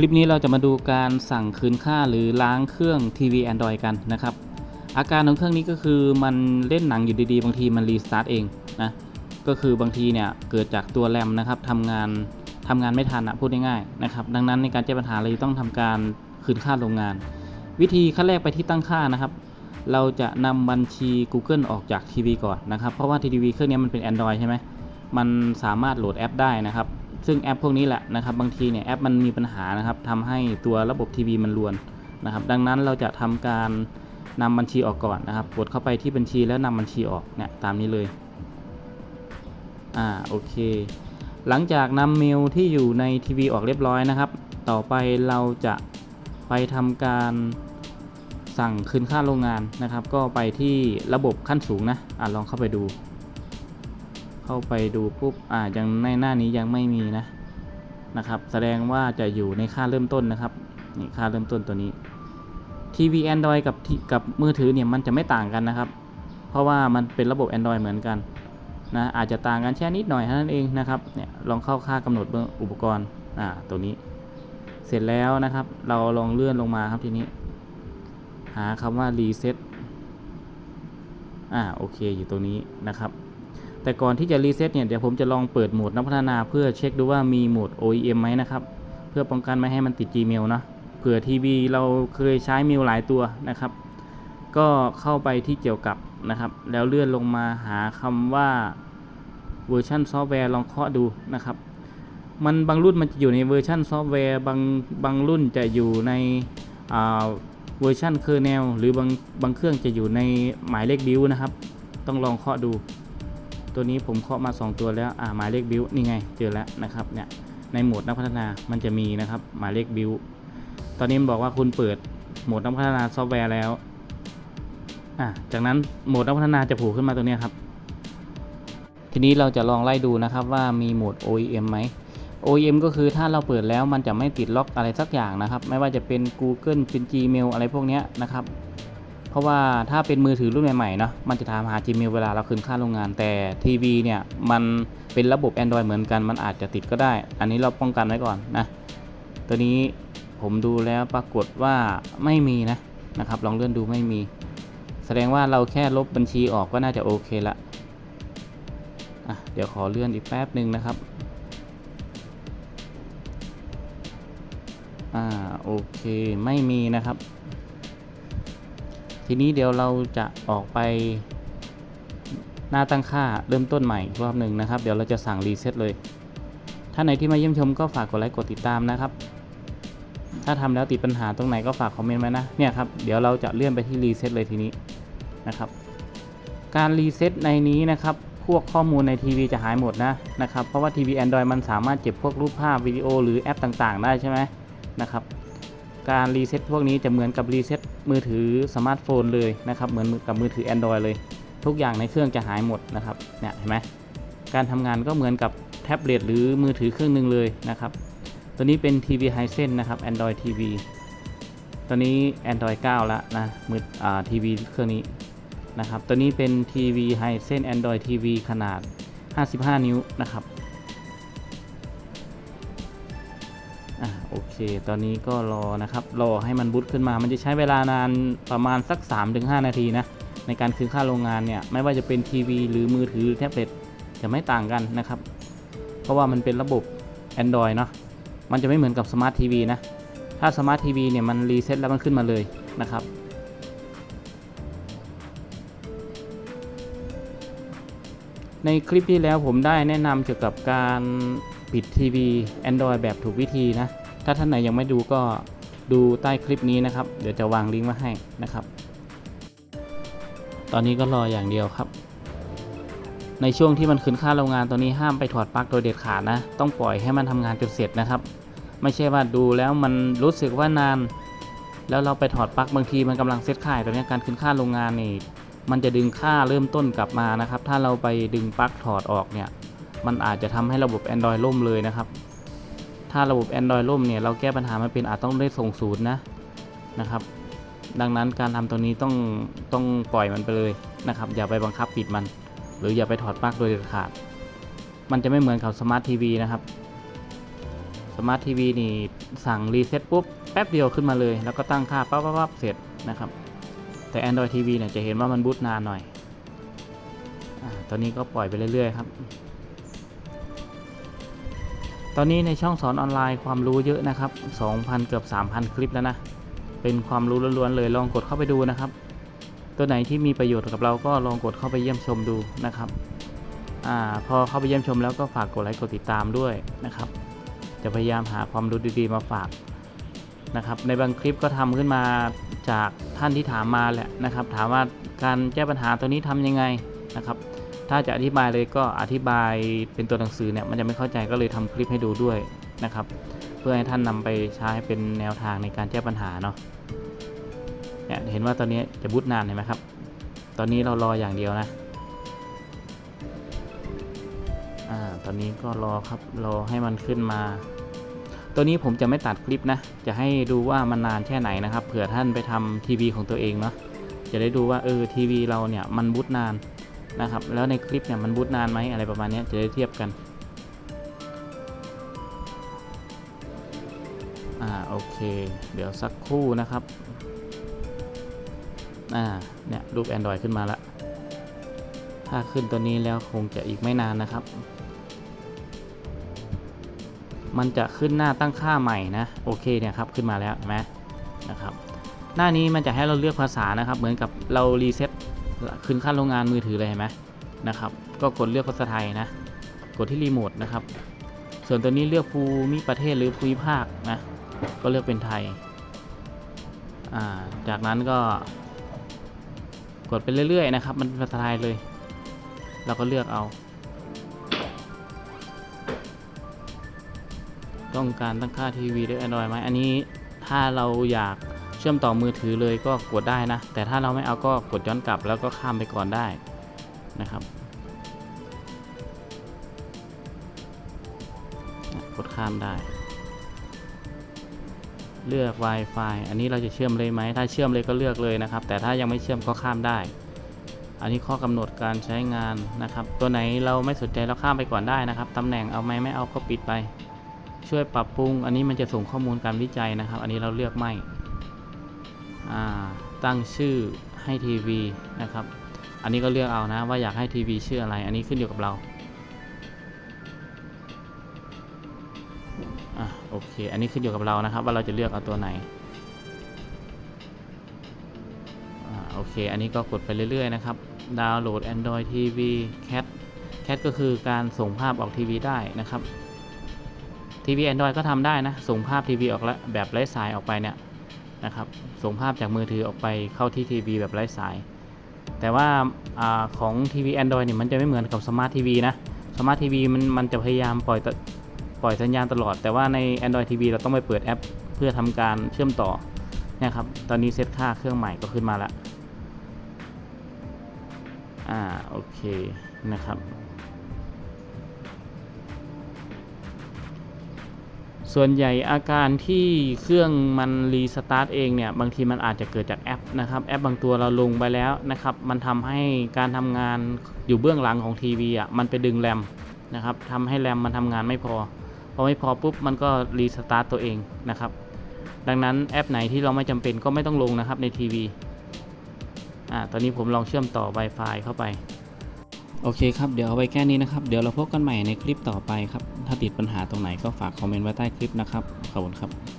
คลิปนี้เราจะมาดูการสั่งคืนค่าหรือล้างเครื่องทีวี Android กันนะครับ อาการของเครื่องนี้ก็คือมันเล่นหนังอยู่ดีๆ บางทีมันรีสตาร์ทเองนะก็คือบางทีเนี่ยเกิดจากตัวแรมนะครับทำงานทำงานไม่ทันอะพูดง่ายๆนะครับดังนั้นในการแก้ปัญหาเราต้องทำการคืนค่าโรงงาน วิธีขั้นแรกไปที่ตั้งค่านะครับ เราจะนำบัญชี Google ออกจากทีวีก่อนนะครับเพราะว่าทีวีเครื่องนี้มันเป็น Android ใช่ไหมมันสามารถโหลดแอปได้นะครับ ซึ่งแอปพวกนี้แหละนะครับบางทีเนี่ยแอปมันมีปัญหานะครับทำให้ตัวระบบทีวีมันรวนนะครับ ดังนั้นเราจะทำการนำบัญชีออกก่อนนะครับ กดเข้าไปที่บัญชีแล้วนำบัญชีออกเนี่ยตามนี้เลย อ่าโอเค หลังจากนำเมลที่อยู่ในทีวีออกเรียบร้อยนะครับ ต่อไปเราจะไปทำการสั่งคืนค่าโรงงานนะครับ ก็ไปที่ระบบขั้นสูงนะอ่าลองเข้าไปดู เข้าไปดูปุ๊บอ่ายังในหน้านี้ยังไม่มีนะนะครับ แสดงว่าจะอยู่ในค่าเริ่มต้นนะครับนี่ค่าเริ่มต้นตัวนี้ทีวี Android กับกับมือถือเนี่ยมันจะไม่ต่างกันนะครับ เพราะว่ามันเป็นระบบ Android เหมือนกันนะอาจจะต่างกันแค่นิดหน่อยเท่านั้นเองนะครับเนี่ยลองเข้าค่ากำหนดเบื้องอุปกรณ์อ่าตัวนี้ เสร็จแล้วนะครับ เราลองเลื่อนลงมาครับทีนี้ หาคำว่า reset อ่าโอเคอยู่ตรงนี้นะครับ แต่ก่อนที่จะรีเซ็ตเนี่ยเดี๋ยวผมจะลองเปิดโหมดนักพัฒนาเพื่อเช็คดูว่ามีโหมด OEM ไหมนะครับ เพื่อป้องกันไม่ให้มันติด Gmail เนาะเผื่อทีวีเราเคยใช้เมลหลายตัวนะครับ ก็เข้าไปที่เกี่ยวกับนะครับ แล้วเลื่อนลงมาหาคำว่าเวอร์ชันซอฟต์แวร์ลองเคาะดูนะครับ มันบางรุ่นมันจะอยู่ในเวอร์ชันซอฟต์แวร์บางบางรุ่นจะอยู่ในอ่าเวอร์ชันเคอร์เนลหรือบางบางเครื่องจะอยู่ในหมายเลขบิวนะครับ ต้องลองเคาะดู ตัวนี้ผมเคาะมา 2 ตัวแล้วอ่าหมายเลขบิวนี่ไงเจอแล้วนะครับเนี่ยในโหมดนักพัฒนามันจะมีนะครับหมายเลขบิวตอนนี้มันบอกว่าคุณเปิดโหมดนักพัฒนาซอฟต์แวร์แล้วอ่าจากนั้นโหมดนักพัฒนาจะผล่ขึ้นมาตรงเนี้ครับ ทีนี้เราจะลองไล่ดูนะครับว่ามีโหมด OEM ไหม OEM ก็คือถ้าเราเปิดแล้วมันจะไม่ติดล็อกอะไรสักอย่างนะครับ ไม่ว่าจะเป็น Google เป็น Gmail อะไรพวกนี้นะครับ เพราะว่าถ้าเป็นมือถือรุ่นใหม่ๆเนาะมันจะถามหา Gmail เวลาเราคืนค่าโรงงานแต่ทีวีเนี่ยมันเป็นระบบ Android เหมือนกันมันอาจจะติดก็ได้ อันนี้เราป้องกันไว้ก่อนนะตัวนี้ผมดูแล้วปรากฏว่าไม่มีนะนะครับลองเลื่อนดูไม่มี แสดงว่าเราแค่ลบบัญชีออกก็น่าจะโอเคละอะเดี๋ยวขอเลื่อนอีกแป๊บหนึ่งนะครับอ่าโอเคไม่มีนะครับ ทีนี้เดี๋ยวเราจะออกไปหน้าตั้งค่าเริ่มต้นใหม่รอบหนึ่งนะครับ เดี๋ยวเราจะสั่งรีเซ็ตเลยถ้าไหนที่มาเยี่ยมชมก็ฝากกดไลค์กดติดตามนะครับ ถ้าทำแล้วติดปัญหาตรงไหนก็ฝากคอมเมนต์ไว้นะ เนี่ยครับ เดี๋ยวเราจะเลื่อนไปที่รีเซ็ตเลยทีนี้นะครับ การรีเซ็ตในนี้นะครับ พวกข้อมูลในทีวีจะหายหมดนะนะครับ เพราะว่าทีวี Android มันสามารถเก็บพวกรูปภาพวิดีโอหรือแอปต่างๆ ได้ใช่ไหมนะครับ การรีเซ็ตพวกนี้จะเหมือนกับรีเซ็ตมือถือสมาร์ทโฟนเลยนะครับเหมือนกับมือถือ Android เลย ทุกอย่างในเครื่องจะหายหมดนะครับเนี่ยเห็นไหมการทำงานก็เหมือนกับแท็บเล็ตหรือมือถือเครื่องหนึ่งเลยนะครับตัวนี้เป็นทีวีไฮเซนนะครับ Android TV ตัวนี้ Android 9 แล้วนะมืออ่าทีวีเครื่องนี้นะครับตัวนี้เป็นทีวีไฮเซน Android TV ขนาด 55 นิ้วนะครับ อะโอเค ตอนนี้ก็รอนะครับ รอให้มันบูตขึ้นมา มันจะใช้เวลานานประมาณสัก 3-5 นาทีนะ ในการคืนค่าโรงงานเนี่ย ไม่ว่าจะเป็นทีวีหรือมือถือแท็บเล็ตจะไม่ต่างกันนะครับ เพราะว่ามันเป็นระบบ Android เนาะ มันจะไม่เหมือนกับสมาร์ททีวีนะ ถ้าสมาร์ททีวีเนี่ยมันรีเซ็ตแล้วมันขึ้นมาเลยนะครับในคลิปที่แล้วผมได้แนะนำเกี่ยวกับการ ปิดทีวี Android แบบถูกวิธีนะ ถ้าท่านไหนยังไม่ดูก็ดูใต้คลิปนี้นะครับ เดี๋ยวจะวางลิงก์ไว้ให้นะครับ ตอนนี้ก็รออย่างเดียวครับ ในช่วงที่มันคืนค่าโรงงานตัวนี้ห้ามไปถอดปลั๊กโดยเด็ดขาดนะ ต้องปล่อยให้มันทำงานจนเสร็จนะครับ ไม่ใช่ว่าดูแล้วมันรู้สึกว่านาน แล้วเราไปถอดปลั๊กบางทีมันกำลังเซตค่ายตัวนี้การคืนค่าโรงงานนี่มันจะดึงค่าเริ่มต้นกลับมานะครับ ถ้าเราไปดึงปลั๊กถอดออกเนี่ย มันอาจจะทำให้ระบบ Android ล่มเลยนะครับ ถ้าระบบ Android ล่มเนี่ยเราแก้ปัญหาไม่เป็นอาจต้องได้ส่งศูนย์นะนะครับ ดังนั้นการทำตัวนี้ต้องต้องปล่อยมันไปเลยนะครับ อย่าไปบังคับปิดมัน หรืออย่าไปถอดปลั๊กโดยเด็ดขาด มันจะไม่เหมือนกับสมาร์ททีวีนะครับสมาร์ททีวีนี่สั่งรีเซ็ตปุ๊บแป๊บเดียวขึ้นมาเลย แล้วก็ตั้งค่าปั๊บปั๊บเสร็จนะครับแต่ Android TV เนี่ยจะเห็นว่ามันบูตนานหน่อยอตอนนี้ก็ปล่อยไปเรื่อยๆครับ ตอนนี้ในช่องสอนออนไลน์ความรู้เยอะนะครับ 2,000 เกือบ 3,000 คลิปแล้วนะ เป็นความรู้ล้วนๆเลยลองกดเข้าไปดูนะครับ ตัวไหนที่มีประโยชน์กับเราก็ลองกดเข้าไปเยี่ยมชมดูนะครับอาพอเข้าไปเยี่ยมชมแล้วก็ฝากกดไลค์กดติดตามด้วยนะครับ จะพยายามหาความรู้ดีๆมาฝากนะครับ ในบางคลิปก็ทำขึ้นมาจากท่านที่ถามมาแหละนะครับ ถามว่าการแก้ปัญหาตัวนี้ทำยังไง ถ้าจะอธิบายเลยก็อธิบายเป็นตัวหนังสือเนี่ยมันจะไม่เข้าใจก็เลยทำคลิปให้ดูด้วยนะครับ เพื่อให้ท่านนำไปใช้เป็นแนวทางในการแก้ปัญหาเนาะเนี่ยเห็นว่าตอนนี้จะบูตนานเห็นไหมครับ ตอนนี้เรารออย่างเดียวนะอ่าตอนนี้ก็รอครับรอให้มันขึ้นมา ตัวนี้ผมจะไม่ตัดคลิปนะ จะให้ดูว่ามันนานแค่ไหนนะครับเผื่อท่านไปทำทีวีของตัวเองเนาะจะได้ดูว่าเออทีวีเราเนี่ยมันบูตนาน นะครับ แล้วในคลิปเนี่ยมันบูตนานไหมอะไรประมาณนี้จะได้เทียบกันอ่าโอเค เดี๋ยวสักครู่นะครับอ่าเนี่ยรูป Android ขึ้นมาล้วถ้าขึ้นตัวนี้แล้วคงจะอีกไม่นานนะครับ มันจะขึ้นหน้าตั้งค่าใหม่นะโอเคเนี่ยครับขึ้นมาแล้วเห็นไหมนะครับหน้านี้มันจะให้เราเลือกภาษานะครับ เหมือนกับเรารีเซ็ต ขึ้นขั้นโรงงานมือถือเลยเห็นไหมนะครับ ก็กดเลือกภาษาไทยนะ กดที่รีโมทนะครับ ส่วนตัวนี้เลือกภูมิประเทศหรือภูมิภาคนะ ก็เลือกเป็นไทยาจากนั้นก็ กดไปเรื่อยๆนะครับ มันเป็นภาษาไทยเลย เราก็เลือกเอา ต้องการตั้งค่าทีวีด้วย Android ไหมอันนี้ถ้าเราอยาก เชื่อมต่อมือถือเลยก็กดได้นะ แต่ถ้าเราไม่เอาก็กดย้อนกลับแล้วก็ข้ามไปก่อนได้นะครับ กดข้ามได้ เลือก Wi-Fi อันนี้เราจะเชื่อมเลยไหม ถ้าเชื่อมเลยก็เลือกเลยนะครับ แต่ถ้ายังไม่เชื่อมก็ข้ามได้ อันนี้ข้อกำหนดการใช้งานนะครับ ตัวไหนเราไม่สนใจเราข้ามไปก่อนได้นะครับตำแหน่งเอาไหมไม่เอาก็ปิดไป ช่วยปรับปรุง อันนี้มันจะส่งข้อมูลการวิจัยนะครับ อันนี้เราเลือกไม่ ตั้งชื่อให้ทีวีนะครับ อันนี้ก็เลือกเอานะว่าอยากให้ทีวีชื่ออะไร อันนี้ขึ้นอยู่กับเราอะโอเค อันนี้ขึ้นอยู่กับเรานะครับ ว่าเราจะเลือกเอาตัวไหนอ่าโอเค อันนี้ก็กดไปเรื่อยๆนะครับ ดาวน์โหลด Android TV Cat Cat ก็คือการส่งภาพออกทีวีได้นะครับทีวี Android ก็ทำได้นะ ส่งภาพทีวีออกแล้วแบบไร้สายออกไปเนี่ย นะครับ ส่งภาพจากมือถือออกไปเข้าที่ทีวีแบบไร้สาย แต่ว่าอของทีวี Android เนี่ยมันจะไม่เหมือนกับสมาร์ททีวีนะ สมาร์ททีวีมันมันจะพยายามปล่อยปล่อยสัญญาณตลอด แต่ว่าใน Android TV เราต้องไปเปิดแอป เพื่อทำการเชื่อมต่อนี่ครับ ตอนนี้เซตค่าเครื่องใหม่ก็ขึ้นมาแล้ว อ่า โอเคนะครับ ส่วนใหญ่อาการที่เครื่องมันรีสตาร์ทเองเนี่ยบางทีมันอาจจะเกิดจากแอปนะครับแอปบางตัวเราลงไปแล้วนะครับมันทำให้การทำงานอยู่เบื้องหลังของทีวีอะมันไปดึงแรมนะครับทำให้แรมมันทำงานไม่พอพอไม่พอปุ๊บมันก็รีสตาร์ทตัวเองนะครับดังนั้นแอปไหนที่เราไม่จำเป็นก็ไม่ต้องลงนะครับในทีวีอ่าตอนนี้ผมลองเชื่อมต่อ Wi-Fi เข้าไป โอเคครับเดี๋ยวเอาไว้แค่นี้นะครับ เดี๋ยวเราพบกันใหม่ในคลิปต่อไปครับ ถ้าติดปัญหาตรงไหนก็ฝากคอมเมนต์ไว้ใต้คลิปนะครับ ขอบคุณครับ